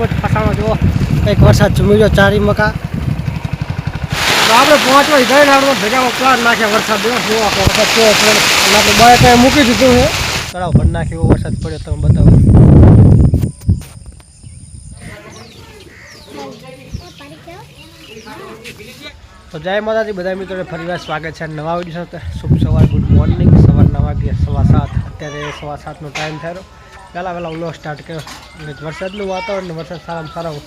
વચ્ચે ફસાણો જુઓ. કંઈક વરસાદ જમી ચારી મકા. તો આપણે પહોંચવા ગઈ ને આપણે ભેગામાં પ્લાન નાખ્યા વરસાદ જેવો જુઓ, આખો વરસાદ કેવો પડે આપણે બાય કાંઈ મૂકી દીધું છે. તળાવ ભર નાખે એવો વરસાદ પડ્યો, તમે બતાવો. તો જય માતાજી બધા મિત્રોને ફરીવાર સ્વાગત છે. નવા વીડિયો શુભ સવાર ગુડ મોર્નિંગ સવાર નવા વાગ્યા સવા સાત. અત્યારે સવા સાતનો ટાઈમ થયો પહેલાં પહેલાં ઉલો સ્ટાર્ટ કર્યો. વરસાદનું વાતાવરણ વરસાદ સારામાં સારો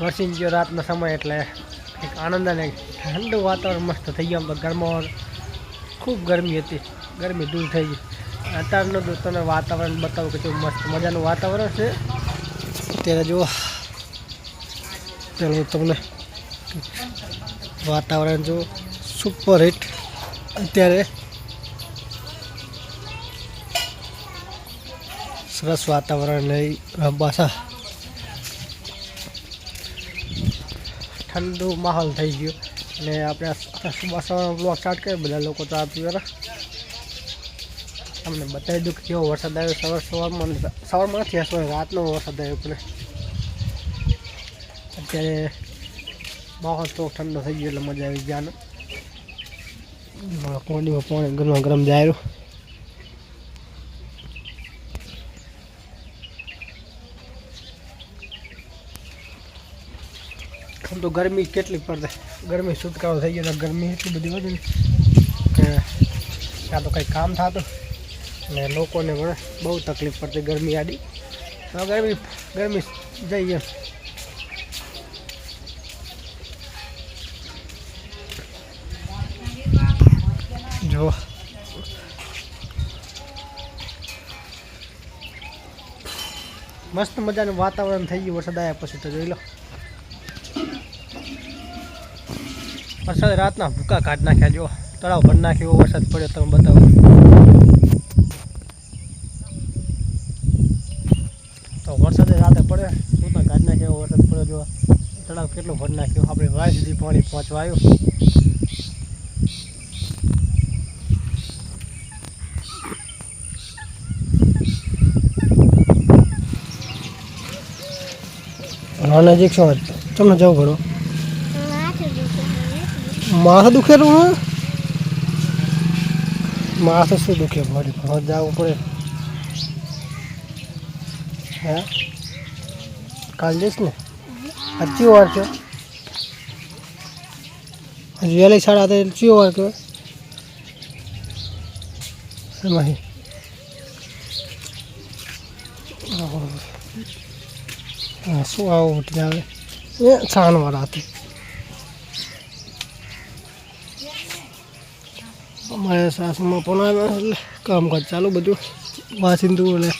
વરસી ગયો રાતનો સમય એટલે એક આનંદ અને ઠંડુ વાતાવરણ મસ્ત થઈ ગયું. તો ગરમાવર ખૂબ ગરમી હતી. ગરમી દૂર થઈ ગઈ. અત્યારનું તો તને વાતાવરણ બતાવું કે જો મસ્ત મજાનું વાતાવરણ છે? અત્યારે જુઓ. ચાલો તમને વાતાવરણ જો સુપર હિટ. અત્યારે સરસ વાતાવરણ નહીં પાછા ઠંડુ માહોલ થઈ ગયો. અને આપણે સુબહ બ્લોક સ્ટાર્ટ કરીએ બધા લોકો તો આપી જરા તમને બતાવી દઉં કેવો વરસાદ આવ્યો સવાર, સવારમાં સવારમાં નથી, આ રાતનો વરસાદ આવ્યો પણ. અત્યારે માહોલ તો ઠંડો થઈ ગયો, એટલે મજા આવી ગયા કોંડીમાં પાણી ગરમા ગરમ જાય આમ તો ગરમી કેટલી પડે. ગરમી છુટકારો થઈ ગયો ગરમી એટલી બધી વધી કે ત્યાં તો કંઈ કામ થતું. અને લોકોને પણ બહુ તકલીફ પડતી ગરમી આડી. ગરમી ગરમી જઈએ જો મસ્ત મજાનું વાતાવરણ થઈ ગયું વરસાદ આવ્યા પછી તો જોઈ લો. વરસાદ રાતના ભૂકા કાઢ નાખ્યા, જો તળાવ ભર નાખ્યો એવો વરસાદ પડ્યો તમે બતાવો. તો વરસાદ રાતે પડે, ભૂકા કાઢ નાખ્યો એવો વરસાદ પડ્યો, જો તળાવ કેટલો ભર નાખ્યો. આપણે વાય સુધી પાણી પહોંચવા નજીક છો તમે જવું ઘણું માથું દુખેલું હે માથું શું દુખે મારી પણ જવું પડે હે કાલ જઈશ ને હજી વાર છે હજી વહેલી સાડા તો ચિયો વાર કહેવાય એમાં હા શું આવું ઉઠી આવે એ છાણવાળા હતી અમારે સાસુમાં પણ આવ્યા એટલે કામકાજ ચાલુ બધું વાસિંદુ એટલે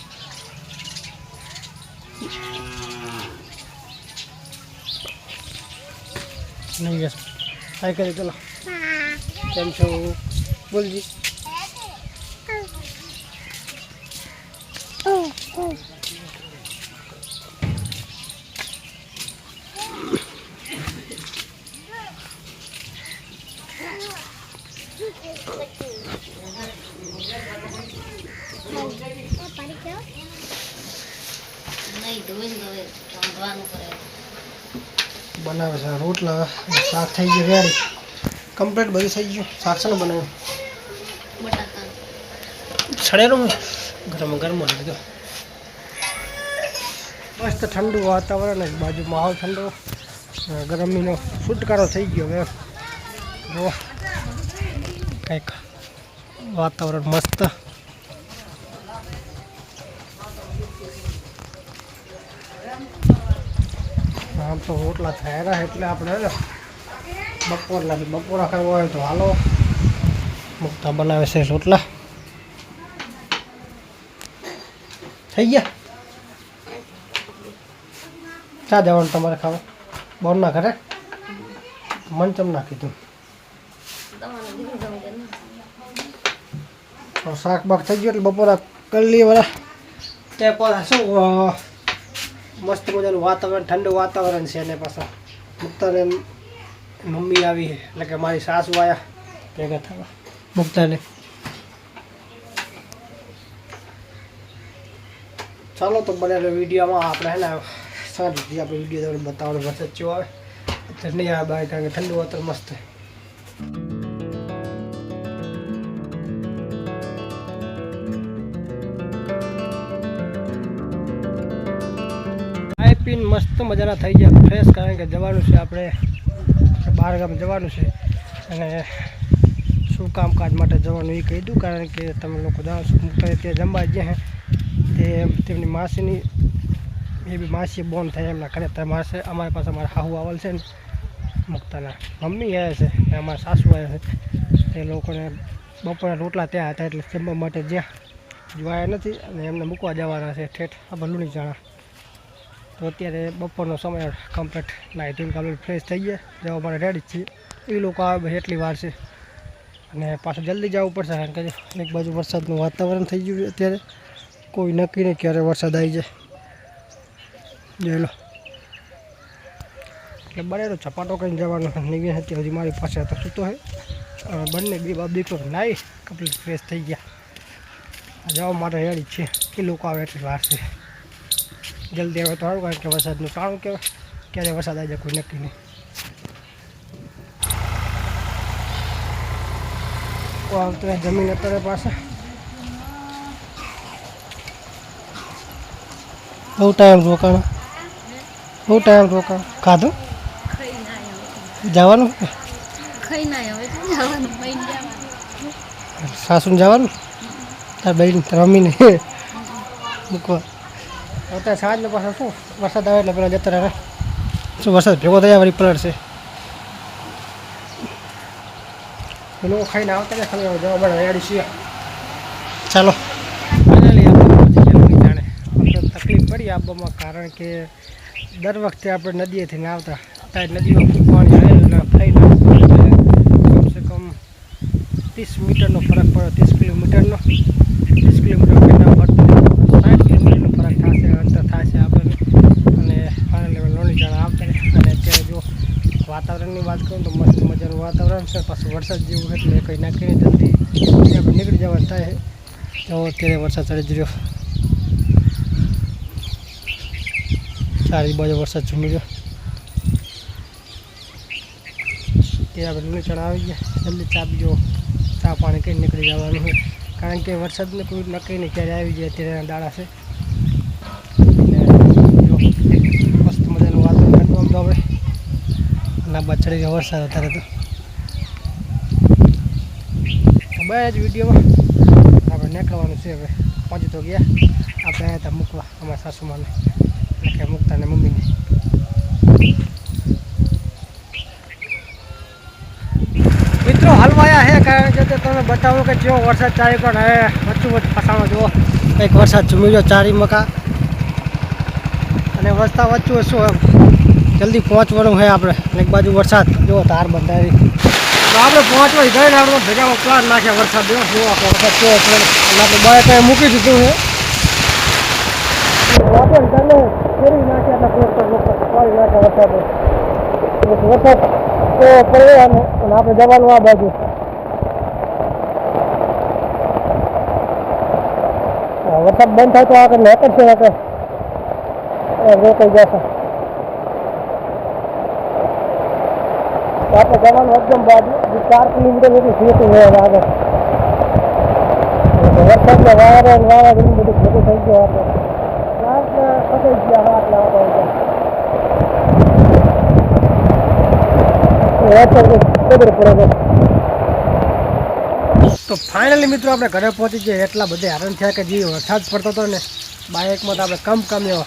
નહીં યસ હાય કરી ચલો કેમ છો બોલજી બનાવે છે રોટલા. શાક થઈ ગયું રેડી. કમ્પ્લીટ બધું થઈ ગયું. શાક છે ને બનાવ્યું? છડેલું ગરમ ગરમ લીધો મસ્ત ઠંડુ વાતાવરણ બાજુ માહોલ ઠંડો ગરમીનો છુટકારો થઈ ગયો હવે. કંઈક વાતાવરણ મસ્ત. આમ તો રોટલા થયા એટલે આપણે ને બપોર લાગે બપોરા ખાવા હોય તો હાલો. મુક્તા બનાવે છે રોટલા. થઈ ગયા? ચા જવાનું તમારે ખાવા? બોર ના ઘરે? મન ચમ નાખી તું તમારે દીકરી જવું છે ને તો શાક બાક થઈ ગયું એટલે બપોરા કરી લઈએ બધા તે પાછા શું મસ્ત મજાનું વાતાવરણ ઠંડુ વાતાવરણ છે અને પાછા. મુક્તાને મમ્મી આવી એટલે કે મારી સાસુ આવ્યા ભેગા થવા. મુક્તાને. ચાલો તો બનેલો વિડીયોમાં આપણે હે ને સાંજ સુધી આપણે વીડિયો તમને બતાવવાનો વરસાદ ચેવો આવે આવે બહાર કારણ કે ઠંડુ વાતર મસ્ત મજાના થઈ ગયા ફ્રેશ કારણ કે જવાનું છે આપણે બહાર ગામ જવાનું છે. અને શું કામકાજ માટે જવાનું એ કહી દઉં, કારણ કે તમે લોકો જાણો છો મુક્તા ત્યાં જમવા ગયા તે તેમની માસીની, એ બી માસી બોન થાય, એમના ઘરે. ત્યાં માસે, અમારી પાસે અમારા હાહુ આવેલ છે ને, મુક્તાના મમ્મી આવ્યા છે, ને અમારા સાસુ આવ્યા છે. તે લોકોને બપોરના રોટલા ત્યાં હતા, એટલે જમવા માટે જ્યાં જોયા નથી, અને એમને મૂકવા જવાના છે ઠેઠ, આ ભલુની જાણા. તો અત્યારે બપોરનો સમય કમ્પ્લીટ નાહી ધોઈને કમ્પ્લીટ ફ્રેશ થઈ ગયા. જવા માટે રેડી છીએ. એ લોકો આવે એટલી વાર છે. અને પાછું જલ્દી જવું પડશે કારણ કે એક બાજુ વરસાદનું વાતાવરણ થઈ ગયું અત્યારે. કોઈ નક્કી નહીં ક્યારે વરસાદ આવી જાય. જોઈ લો. એટલે બનેલો ચપાટો કરીને જવાનો નિવેશ હતી હજી મારી પાસે તો સૂતો હે બંને બે બાપ દીકરો નાહી કમ્પ્લીટ ફ્રેશ થઈ ગયા. જવા માટે રેડી છે એ લોકો આવે એટલી વાર છે. જલ્દી આવે તો સારું, કારણ કે વરસાદનું ટાણું કહેવાય. ક્યારે વરસાદ આવી જાય કોઈ નક્કી નહીં. આવતો જમીન અત્યારે પાસે. બહુ ટાઈમ રોકાણ. બહુ ટાઈમ રોકાણ. ખાધું? જવાનું? તો જવાનું? તાર બહેન તાર મમ્મીને મૂકવા. અત્યારે સાંજનો પાછા શું? વરસાદ આવે એટલે પેલા જતા રહે. શું વરસાદ ભેગો થયા વળી પલળશે એ લોકો ખાઈને આવતા ને ખાલી જવા મળે રેડી છીએ. ચાલો. તકલીફ પડી આબોમાં કારણ કે દર વખતે આપણે નદીએથી આવતા. ત્યારે નદીમાં ખૂબ પાણી આવેલું ફરીને કમસે કમ ત્રીસ મીટરનો ફરક પડ્યો ત્રીસ કિલોમીટરનો. ત્રીસ કિલોમીટર પહેલાં ભરતી સાઠ કિલોમીટરનો ફરક થશે અંતર થશે આપણને અને ફાઇનલી અમે લોણી જાણ આવતા રહે અને અત્યારે જો વાતાવરણની વાત કરું તો મસ્ત મજાનું વાતાવરણ છે. પાછું વરસાદ જેવું એટલે કંઈ નાખીને જલ્દી આપણે નીકળી જવાનું થાય. તો અત્યારે વરસાદ ચડી જ રહ્યો. ચારી બાજુ વરસાદ ઝૂમી ગયો તે આપણે નીચણ આવી ગયા. જલ્દી ચા પીજો. ચા પાણી કઈ નીકળી જવાનું છે. કારણ કે વરસાદને કોઈ નક્કી નહીં, ક્યારે આવી જાય ત્યારે દાડા છે એટલે જો મસ્ત મજાનું વાતાવરણ હતું આમ તો આપણે ના બચડી ચડી ગયો વરસાદ અત્યારે તો. બસ વિડીયોમાં આપણે નીકળવાનું છે હવે. પહોંચી તો ગયા. આપણે આવ્યા હતા મૂકવા, અમારા સાસુમાને. એટલે કે મૂકતા ને મમ્મીને. મિત્રો, હલવાયા હે, કારણ કે તમે બતાવો કે જેવો વરસાદ ચાલી પણ હવે વચ્ચું વચ્ચે ફસાણો જુઓ. કંઈક વરસાદ ઝૂમી ગયો ચારી મકા. અને વરસાદ વચ્ચું શું એમ? જલ્દી પહોંચવાનું છે આપણે. અને એક બાજુ વરસાદ. જુઓ તાર બંધાવી તો આપણે પહોંચવા ગઈને આપણે ભેગામાં પ્લાન નાખ્યા વરસાદ જો જુઓ આપણે વરસાદ કેવો પડે અને આપણે બાય ત્યાં મૂકી દીધું છે. વાપર તને ફેરવી નાખ્યા એટલે પોસ્ટર લોકો પાડી નાખ્યા વરસાદ. વરસાદ તો પડે અને અને આપણે જવાનું આ બાજુ. હા, વરસાદ બંધ થાય તો આગળ નેકળ છે આગળ રોકાઈ જશે. તો આપણે જવાનું એકદમ બાજુ જે ચાર કિલોમીટર જેટલું થયું હોય આગળ એટલે વરસાદના વારે ને વારે ઘણું બધું ભેગું થઈ ગયું આપણે લાસ્ટ ફસાઈ ગયા હા આટલા વાગે તો ફાઇનલી મિત્રો આપણે ઘરે પહોંચી ગયા એટલા બધા હેરાન થયા કે જે વરસાદ પડતો હતો ને બાઇકમાં તો આપણે કમ કમ એવો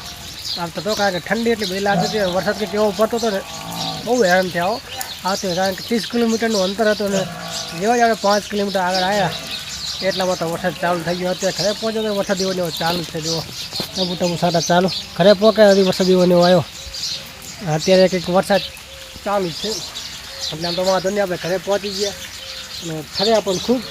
આવતો હતો કારણ કે ઠંડી એટલી બધી લાગતી હતી વરસાદ કંઈક એવો પડતો હતો ને બહુ હેરાન થયા હો આવતી કારણ ત્રીસ કિલોમીટરનું અંતર હતું ને જેવા જ આપણે પાંચ કિલોમીટર આગળ આવ્યા. એટલામાં તો વરસાદ ચાલુ થઈ ગયો. અત્યારે ઘરે પહોંચ્યો તો વરસાદ એવો ચાલુ છે. જુઓ. ટબુ ટબુ સાટા ચાલુ. ઘરે પહોંચે હજી વરસાદ એવો આવ્યો. અત્યારે કંઈક વરસાદ ચાલુ છે. એટલે આમ તો વાંધો નહીં, આપણે ઘરે પહોંચી ગયા. અને ખરે પણ ખૂબ.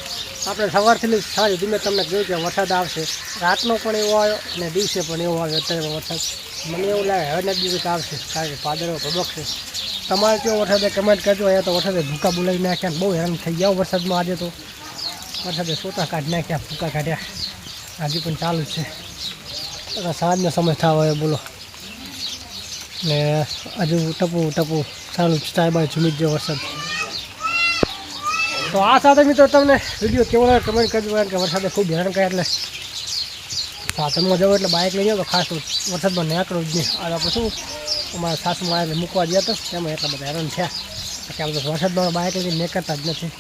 આપણે સવારથી લઈ સાંજ ધીમે તમને જોયું કે વરસાદ આવશે. રાતનો પણ એવો આવ્યો અને દિવસે પણ એવો આવ્યો. અત્યારે વરસાદ. મને એવું લાગે હવે ને દિવસ આવશે. કારણ કે પાદરો ભબકશે તમારે કયો વરસાદે કમેન્ટ કરજો. અહીંયા તો વરસાદે ભૂકા બોલાવી નાખ્યા બહુ હેરાન થઈ ગયા વરસાદમાં આજે તો. વરસાદે સોટા કાઢી નાખ્યા, ભૂકા કાઢ્યા. હજી પણ ચાલુ જ છે. સાંજનો સમય થવા હોય, બોલો. ને હજુ ટપુ ટપુ, સારું ચાય બાય ઝૂમી જ ગયો વરસાદ. તો આ સાથે મિત્રો તમને વીડિયો કેવો લાગે કમેન્ટ કરજો, કારણ કે વરસાદે ખૂબ હેરાન કર્યા એટલે સાધનમાં જવું એટલે બાઇક લઈ જાઓ ખાસ વરસાદમાં નીકળવું જ નહીં. આ આપણે શું, અમારા સાસમાં એટલે મૂકવા ગયા હતા, એમાં એટલા બધા હેરાન થયા. કે આપણે વરસાદમાં બાઇક લઈને નીકળતા જ નથી.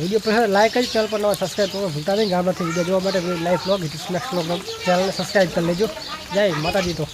વીડિયો પસંદ લાઈક જ ચેનલ પર નવા સબસ્ક્રાઈબ કરો ભૂલતા નહીં. ગામડાથી વીડિયો જોવા માટે લાઈફ બ્લોગ નેક્સ્ટ બ્લોગ ચેનલને સબસ્ક્રાઈબ કરી લેજો. જય માતાજી તો.